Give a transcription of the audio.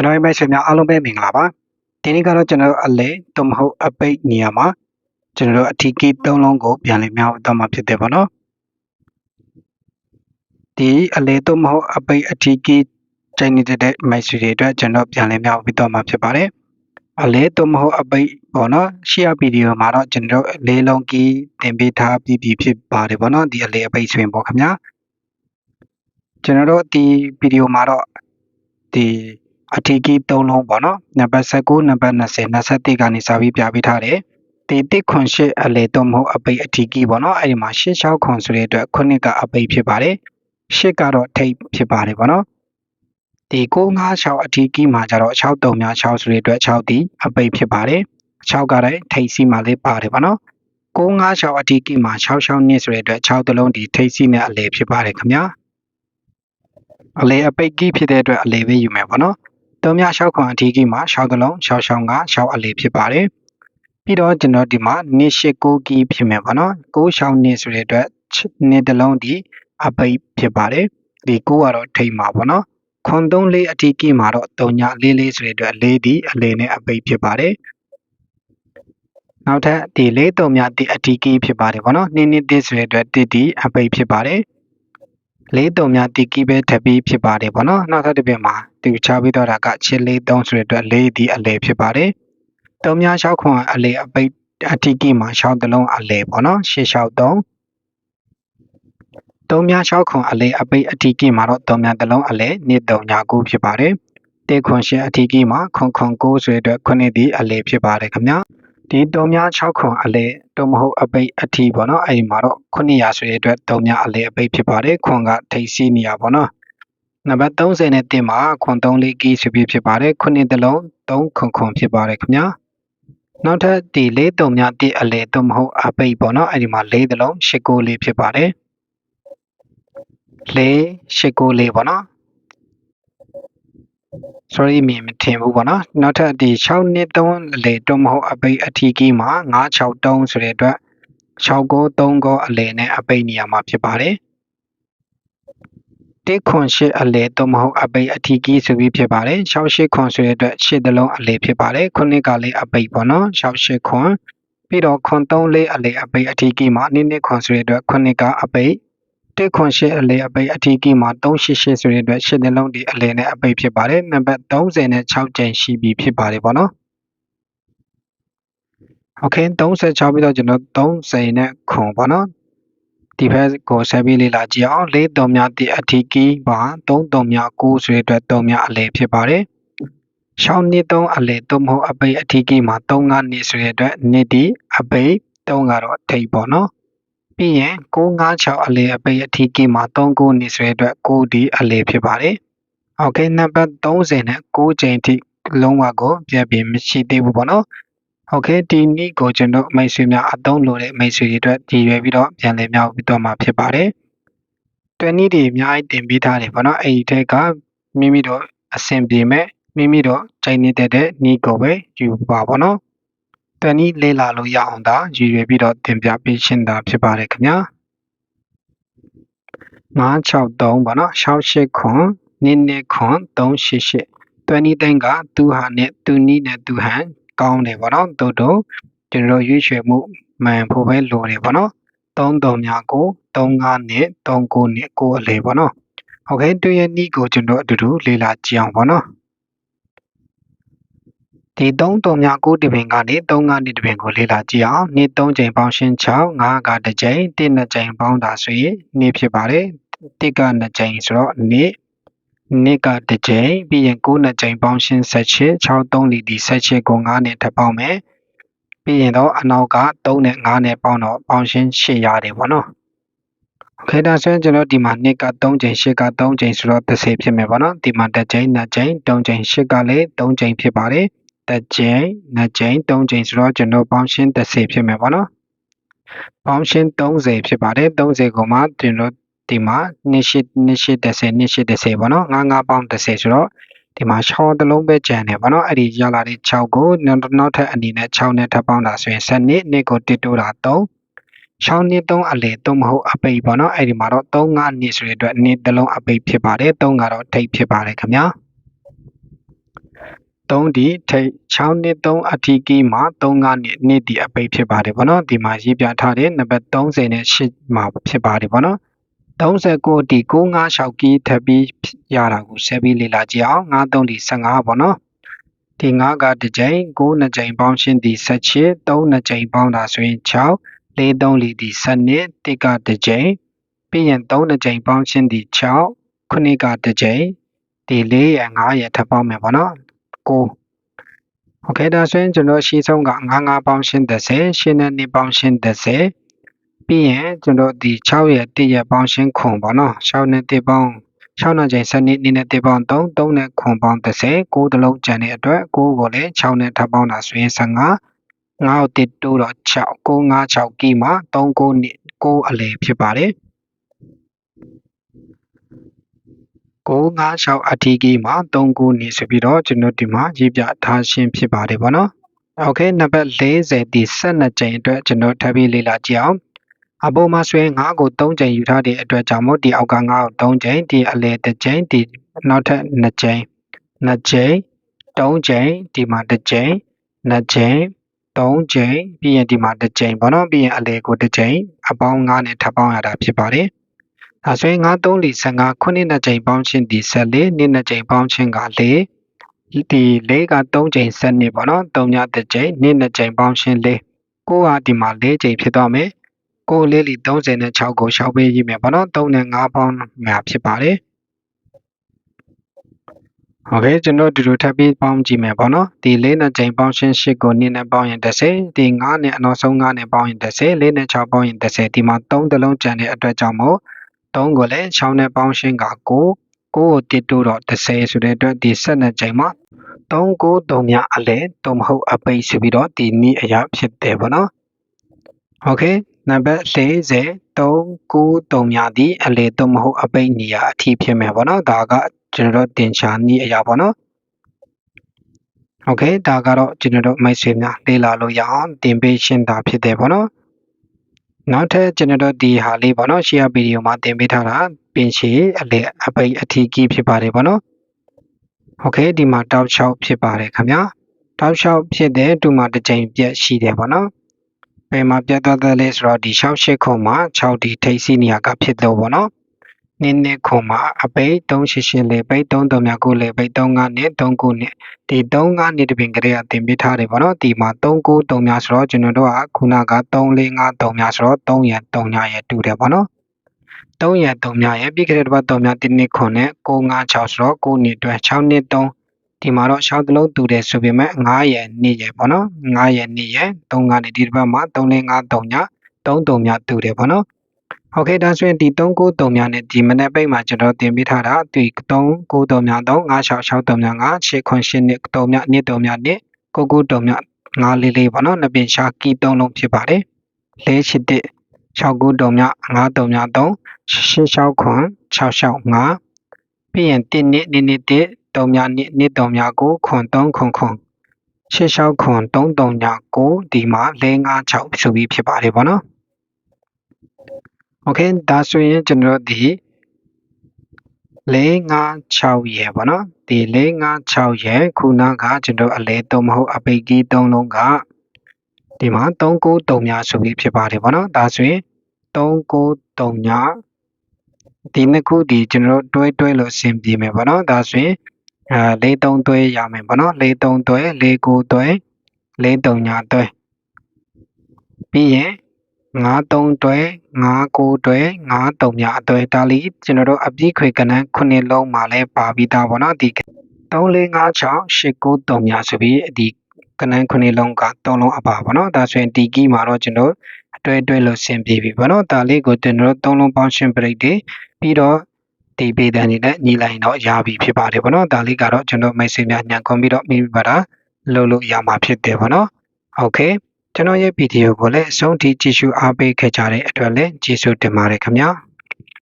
ကျွန်တော်ရဲ့မိတ်ဆွေများအားလုံးပဲမင်္ဂလာပါဒီနေ့ကတော့ကျွန်တော်တို့အလဲသို့မဟုတ်အပိတ်နေရာမှာကျွန်တော်တို့အထီးကီး၃လုံးကိုပြန်လည်မြောက်တော့မှာဖြစ်တယ်ပေါ့နော်ဒီအလဲသို့မဟုတ်အပိတ်အထီးကီးချိန်နေတဲ့မိတ်ဆွေတွေအတွက်ကျွန်တော်ပြန်လည်မြောက်ပြီးတော့မှာဖြစ်ပါတယ်အလဲသို့မဟုတ်အပိတ်ပေါ့နော်ရှေ့ဗီဒီယိုမှာတော့ကျွန်တော်တို့လေးလုံးကီးတင်ပေးထားပြီးပြီဖြစ်ပါတယ်ပေါ့နော်ဒီအလဲအပိတ်ဆိုရင်ပေါ့ခင်ဗျာကျွန်တော်တို့ဒီဗီဒီယိုမှာတော့ဒီ အထီးကီး၃လုံးပေါ့နော်နံပါတ်19နံပါတ်20 21ကနေစာပြီးပြပေးထားတယ်ဒီတစ်ခွန်ရှစ်အလေတော့မဟုတ်အပိတ်အထီးကီးပေါ့နော်အဲ့ဒီမှာရှစ်6ခွန်ဆိုတဲ့အတွက်ခုနှစ်ကအပိတ်ဖြစ်ပါတယ်ရှစ်ကတော့ထိပ်ဖြစ်ပါတယ်ပေါ့နော်ဒီ956အထီးကီးမှာကျတော့6 3များ6ဆိုတဲ့အတွက်6ဒီအပိတ်ဖြစ်ပါတယ်6ကလည်းထိပ်စီမှာလေးပါတယ်ပေါ့နော်956အထီးကီးမှာ66နှစ်ဆိုတဲ့အတွက်6တလုံးဒီထိပ်စီနဲ့အလေဖြစ်ပါတယ်ခင်ဗျာအလေအပိတ်ကြီးဖြစ်တဲ့အတွက်အလေပဲယူမယ်ပေါ့နော် သုံးမြ6ခွန်အထီးကြီးမှာ6တလုံး6ရှောင်းက6အလေးဖြစ်ပါတယ်ပြီးတော့ကျွန်တော်ဒီမှာနေရှိ6ကြီးဖြစ်မယ်ပေါ့နော်6ရှောင်းနေဆိုတဲ့အတွက်နေတလုံးဒီအပိတ်ဖြစ်ပါတယ်ဒီ9ကတော့ထိတ်မှာပေါ့နော်ခွန်3လေးအထီးကြီးမှာတော့3ညလေးလေးဆိုတဲ့အတွက်လေးဒီအလေးနဲ့အပိတ်ဖြစ်ပါတယ်နောက်ထပ်ဒီလေး3မြဒီအထီးကြီးဖြစ်ပါတယ်ပေါ့နော်နင်းနင်းတစ်ဆိုတဲ့အတွက်တစ်ဒီအပိတ်ဖြစ်ပါတယ် လေးတုံများတီကီပဲထပ်ပြီးဖြစ်ပါတယ်ပေါ့နော်နောက်ထပ်တစ်ပြက်မှာသူချပြီးတော့တာကချစ်လေး3ဆိုတဲ့အတွက်လေးဒီအလေဖြစ်ပါတယ်တုံများ6ခွန်အလေအပိတ်အတီကီမှာ6တလုံးအလေပေါ့နော်ရှေ့6 3တုံများ6ခွန်အလေအပိတ်အတီကီမှာတော့တုံများတလုံးအလေနှစ်တုံညာ9ဖြစ်ပါတယ်တေခွန်ရှင်အတီကီမှာခွန်ခွန်9ဆိုတဲ့အတွက်ခုနှစ်ဒီအလေဖြစ်ပါတယ်ခင်ဗျာ ဒီတုံများ6ခွန်အလဲတုံမဟုတ်အပိတ်အထီးပေါ့နော်အဲဒီမှာတော့900ဆိုတဲ့အတွက်တုံများအလဲအပိတ်ဖြစ်ပါတယ်ခွန်ကထိပ်စီးနေရပေါ့နော်နံပါတ်30နဲ့တင်မှာခွန်3လေးကီးဆိုပြီးဖြစ်ပါတယ်ခုနှစ်တလုံး3ခွန်ခွန်ဖြစ်ပါတယ်ခင်ဗျာနောက်ထပ်ဒီလေးတုံများတိအလဲတုံမဟုတ်အပိတ်ပေါ့နော်အဲဒီမှာလေးတလုံး၈ကိုလေးဖြစ်ပါတယ်လေး၈ကိုလေးပေါ့နော် sorry မြင်မထင်ဘူးပေါ့နော်နောက်ထပ်ဒီ6နှစ်3လေတော့မဟုတ်အပိတ်အထီးကြီးမှာ963ဆိုတဲ့အတွက်6ကို3ကိုအလေနဲ့အပိတ်နေရာမှာဖြစ်ပါတယ်တစ်ခွန်ရှစ်အလေတော့မဟုတ်အပိတ်အထီးကြီးဆိုပြီးဖြစ်ပါတယ်6ရှစ်ခွန်ဆိုတဲ့အတွက်ရှစ်တလုံးအလေဖြစ်ပါတယ်ခုနှစ်ကလေးအပိတ်ပေါ့နော်6ရှစ်ခွန်ပြီးတော့ခွန်3လေးအလေအပိတ်အထီးကြီးမှာနှစ်နှစ်ခွန်ဆိုတဲ့အတွက်ခုနှစ်ကအပိတ် တစ်ခွန်ရှစ်အလေအပိတ်အထီးကြီးမှာ388ဆိုတဲ့အတွက်ရှစ်နှလုံးဒီအလေနဲ့အပိတ်ဖြစ်ပါတယ်နံပါတ်30နဲ့6ကြိမ်ရှိပြီဖြစ်ပါတယ်ပေါ့နော်โอเค36ပြီးတော့ကျွန်တော်30နဲ့ခွန်ပေါ့နော်ဒီဘက်ကိုဆက်ပြီးလေ့လာကြည့်အောင်၄တုံများတိအထီးကီးပါ3တုံများ9ဆိုတဲ့အတွက်တုံများအလေဖြစ်ပါတယ်ရှောင်းနှစ်3အလေသို့မဟုတ်အပိတ်အထီးကီးမှာ3 5နှစ်ဆိုတဲ့အတွက်နှစ်ဒီအပိတ်3ကတော့ထိပ်ပေါ့နော် ပြီးရင်956အလေအပိတ်အထီးကီးမှာ39နှစ်ဆိုတဲ့အတွက်9ဒီအလေဖြစ်ပါတယ်။ Okay နံပါတ်30နဲ့9ချိန်ထိလုံးဝကိုပြပြမရှိသေးဘူးပေါ့နော်။ Okay ဒီနေ့ကိုကျွန်တော်မိတ်ဆွေများအသုံးလို့တဲ့မိတ်ဆွေတွေအတွက်ဒီရွယ်ပြီးတော့ပြန်လည်မြောက်ပြီးတော့မှာဖြစ်ပါတယ်။တွဲနည်းတွေအများကြီးတင်ပေးထားတယ်ပေါ့နော်။အဲ့ဒီထက်ကမိမိတို့အဆင်ပြေမဲ့မိမိတို့ချိန်နေတဲ့တဲ့နီးကိုပဲယူပါပေါ့နော်။ တနည်းလေ့လာလို့ရအောင်သာရည်ရွယ်ပြီးတော့တင်ပြပေးရှင်းတာဖြစ်ပါတယ်ခင်ဗျာ963ပေါ့နော်68ခွန်နင်းနဲ့ခွန်388 20သိန်းကသူဟာနဲ့သူနီးနဲ့သူဟန်ကောင်းတယ်ပေါ့နော်တို့တို့ကျွန်တော်ရွေးချယ်မှုမှန်ဖို့ပဲလိုတယ်ပေါ့နော်33များကို35နဲ့39နဲ့ကိုအလေပေါ့နော်ဟုတ်ကဲ့တွေ့ရနည်းကိုကျွန်တော်အတူတူလေ့လာကြည့်အောင်ပေါ့နော် ဒီ3တုံများ9တပင်ကနေ3ငါးနှစ်တပင်ကိုလေ့လာကြည့်အောင်နှစ်3ချိန်ပေါင်းရှင်း6ငါးကတစ်ချိန်တစ်နှစ်ချိန်ပေါင်းတာဆိုရင်နှစ်ဖြစ်ပါတယ်တစ်ကနှစ်ချိန်ဆိုတော့နှစ်နှစ်ကတစ်ချိန်ပြီးရင်9နှစ်ချိန်ပေါင်းရှင်း16 6 3ဒီဒီ16ကို9နဲ့ထပ်ပေါင်းမယ်ပြီးရင်တော့အနောက်က3နဲ့9နဲ့ပေါင်းတော့ပေါင်းရှင်း8ရတယ်ပေါ့နော်ခေတ္တဆိုရင်ကျွန်တော်ဒီမှာနှစ်က3ချိန်8က3ချိန်ဆိုတော့30ဖြစ်မယ်ပေါ့နော်ဒီမှာတစ်ချိန်နှစ်ချိန်3ချိန်8ကလည်း3ချိန်ဖြစ်ပါတယ် တစ်ကြိမ်နှစ်ကြိမ်သုံးကြိမ်ဆိုတော့ကျွန်တော်ပေါင်းရှင်း30ဖြစ်မယ်ပေါ့နော်ပေါင်းရှင်း30ဖြစ်ပါတယ်30ကိုမှကျွန်တော်ဒီမှာနှစ်ရှိနှစ်ရှိ30နှစ်ရှိ30ပေါ့နော်9 9ပေါင်း30ဆိုတော့ဒီမှာ6တလုံးပဲကျန်တယ်ပေါ့နော်အဲ့ဒီရလာတဲ့6ကိုနောက်ထပ်အနေနဲ့6နဲ့ထပ်ပေါင်းတာဆိုရင်7နှစ်နှစ်ကိုတစ်တိုးတာ3 6နှစ်3အလေ3မဟုတ်အပိတ်ပေါ့နော်အဲ့ဒီမှာတော့3 5နှစ်ဆိုတဲ့အတွက်နှစ်တလုံးအပိတ်ဖြစ်ပါတယ်3ကတော့ထိပ်ဖြစ်ပါတယ်ခင်ဗျာ 3ဒီထိတ်6နှစ်3အထီးကီမှာ35နှစ်နှစ်ဒီအပိတ်ဖြစ်ပါတယ်ဗောနော်ဒီမှာရေးပြထားတဲ့နံပါတ်30နဲ့8မှာဖြစ်ပါတယ်ဗောနော်39ဒီ956ကီထပ်ပြီးရတာကိုဆက်ပြီးလေ့လာကြည့်အောင်93ဒီ15ဗောနော်ဒီ9ကတစ်ကြိမ်9နှစ်ကြိမ်ပေါင်းရှင်းဒီ17 3နှစ်ကြိမ်ပေါင်းတာဆိုရင်6 4 3လီဒီ7တစ်ကတစ်ကြိမ်ပြီးရင်3နှစ်ကြိမ်ပေါင်းရှင်းဒီ6ခုနှစ်ကတစ်ကြိမ်ဒီ4ရ5ရထပ်ပေါင်းမယ်ဗောနော် 9 Okay ဒါဆိုရင်ကျွန်တော်အရှိဆုံးက9 9ပေါင်း80 10နဲ့2ပေါင်း80ပြီးရင်ကျွန်တော်ဒီ6ရဲ့1ရဲ့ပေါင်းရှင်ခွန်ပေါ့နော်6နဲ့1ပေါင်း6နောက်ချိန်7နှစ်နဲ့1ပေါင်း3 3နဲ့ခွန်ပေါင်း30 9တလုံးကျန်တဲ့အတွက်9ကိုလည်း6နဲ့ထပ်ပေါင်းတာဆိုရင်15 9ကို1တိုးတော့6 9 5 6ကီမှာ3 9 9အလေဖြစ်ပါတယ်။ 956အထီးကြီးမှာ3ခုနေဆိုပြီးတော့ကျွန်တော်ဒီမှာရေးပြထားရှင်းဖြစ်ပါတယ်ဗောနော်။ Okay နံပါတ်40ဒီ12ကြိမ်အတွက်ကျွန်တော်ထပ်ပြီးလေ့လာကြည့်အောင်။အပေါ်မှာဆိုရင်9ကို3ကြိမ်ယူထားတဲ့အတွက်ကြောင့်မို့ဒီအောက်က9ကို3ကြိမ်ဒီအလယ်တစ်ကြိမ်ဒီနောက်ထပ်2ကြိမ်2ကြိမ်3ကြိမ်ဒီမှာ1ကြိမ်2ကြိမ်3ကြိမ်ပြီးရင်ဒီမှာ1ကြိမ်ပေါ့နော်ပြီးရင်အလယ်ကို1ကြိမ်အပေါင်း9နဲ့ထပ်ပေါင်းရတာဖြစ်ပါတယ်။ ။ဒါဆိုရင်93လီ15ခုနှစ်နှစ်ကြိမ်ပေါင်းခြင်းဒီ14နှစ်နှစ်ကြိမ်ပေါင်းခြင်းက4ဒီ4က3ကြိမ်7နှစ်ပေါ့နော်3ညတစ်ကြိမ်နှစ်နှစ်ကြိမ်ပေါင်းခြင်း4ကိုဟာဒီမှာ4ကြိမ်ဖြစ်သွားမယ်။ကိုလေးလီ36ကိုရှောက်ပေးရမယ်ပေါ့နော်3နဲ့5ပေါင်းမှာဖြစ်ပါတယ်။ဟုတ်ကဲ့ကျွန်တော်ဒီလိုထပ်ပြီးပေါင်းကြည့်မယ်ပေါ့နော်ဒီ၄နဲ့ချိန်ပေါင်းရှင်း၈ကို2နဲ့ပေါင်းရင်30ဒီ9နဲ့အနောက်ဆုံး9နဲ့ပေါင်းရင်30 4နဲ့6ပေါင်းရင်30ဒီမှာ3တလုံးကျန်တဲ့အတွက်ကြောင့်မို့ 3ကိုလည်း6နဲ့ပေါင်းရှင်းက9 9ကိုတစ်တိုးတော့30ဆိုတဲ့အတွက်ဒီ12ချိန်မှာ3ကို3များအလဲ3မဟုတ်အပိတ်ဆိုပြီးတော့ဒီနည်းအရာဖြစ်တယ်ပေါ့နော်။ Okay နံပါတ်40 3 9 3များဒီအလဲ3မဟုတ်အပိတ်နေရာအထိဖြစ်မယ်ပေါ့နော်။ဒါကကျွန်တော်တင်ချာနည်းအရာပေါ့နော်။ Okay ဒါကတော့ကျွန်တော်မိတ်ဆွေများလေ့လာလို့ရအောင်တင်ပေးရှင်းတာဖြစ်တယ်ပေါ့နော်။ နောက်ထပ်ကျွန်တော်တို့ဒီဟာလေးပေါ့နော်ရှေ့ဗီဒီယိုမှာတင်ပေးထားတာပင်ရှည်အလေအပိတ်အထီးကြီးဖြစ်ပါတယ်ပေါ့နော်โอเคဒီမှာတောက်6ဖြစ်ပါတယ်ခင်ဗျာတောက်6ဖြစ်တဲ့တူမှာတစ်ကြိမ်ပြက်ရှိတယ်ပေါ့နော်ဘယ်မှာပြတ်သွားသလဲဆိုတော့ဒီ6 8ခုမှာ6ဒီထိပ်စီနေရာကဖြစ်လို့ပေါ့နော် နင်းနဲ့ခုမှာအပိတ်388လေပိတ်3359လေပိတ်35နဲ့39နဲ့ဒီ35နဲ့တပင်ကလေးကတင်ပေးထားတယ်ဗောနော်ဒီမှာ393များဆိုတော့ကျွန်တော်တို့ကခုနက3453များဆိုတော့3ရန်3ညရတူတယ်ဗောနော်3ရန်3ညရပြီးခဲ့တဲ့တစ်ပတ်3များ1နှစ်ခွန်နဲ့956ဆိုတော့9နှစ်အတွက်6နှစ်3ဒီမှာတော့6တလုံးတူတယ်ဆိုပေမဲ့9ရန်2ရယ်ဗောနော်9ရန်2ရယ်3ကနေဒီတစ်ပတ်မှာ3453ည33များတူတယ်ဗောနော် ဟုတ်ကဲ့ဒါဆိုရင်ဒီ393များနဲ့ဒီမနက်ပိတ်မှာကျွန်တော်တင်ပေးထားတာဒီ393များ3 5663များ5 8ခွန်8နှစ်3များနှစ်3များနှစ်993များ9လေးလေးပေါ့နော်နှစ်ပင်ရှာကီ3လုံးဖြစ်ပါတယ်လဲချစ်တဲ့693များ53များ3 86ခွန်665ပြီးရင်1နှစ်2နှစ်1 3များနှစ်နှစ်3များ9ခွန်3ခွန်ခွန်86ခွန်33ည9ဒီမှာ456ဆိုပြီးဖြစ်ပါတယ်ပေါ့နော် okay ဒါဆိုရင်ကျွန်တော်ဒီ656ရဲ့ပေါ့နော်ဒီ656ရဲ့ခုနကကျွန်တော်အလဲသုံးမဟုတ်အပိတ်ကြီးသုံးလုံးကဒီမှာ393များဆိုပြီးဖြစ်ပါတယ်ပေါ့နော်ဒါဆိုရင်393ညဒီနှစ်ခုဒီကျွန်တော်တွဲတွဲလို့ဆင်ပြေမယ်ပေါ့နော်ဒါဆိုရင်အဲ43တွဲရမယ်ပေါ့နော်43တွဲ49တွဲ43ညတွဲပြီးရင် 53တွဲ59တွဲ53များအတွဲဒါလီကျွန်တော်တို့အပြည့်ခွေကနန်းခုနှစ်လုံးမှာလဲပါပြီးသားပေါ့နော်ဒီ345689များဆိုပြီးဒီကနန်းခုနှစ်လုံးက3လုံးအပါပေါ့နော်ဒါဆိုရင်ဒီကီမှာတော့ကျွန်တော်အတွဲအတွဲလို့ဆင်ပြေပြီပေါ့နော်ဒါလေးကိုကျွန်တော်တို့3လုံးပေါင်းရှင်းပရိတ်တွေပြီးတော့ဒီပေတန်တွေနဲ့ညီလိုက်တော့ရပြီဖြစ်ပါတယ်ပေါ့နော်ဒါလေးကတော့ကျွန်တော်မိတ်ဆွေများညံကွန်ပြီးတော့မိမိပါတာလုပ်လို့ရမှာဖြစ်တယ်ပေါ့နော်โอเค ကျွန်တော်ရဲ့ဗီဒီယိုကိုလည်းအဆုံးထိကြည့်ရှုအားပေးခဲ့ကြတဲ့အတွက်လည်းကျေးဇူးတင်ပါတယ်ခင်ဗျာ။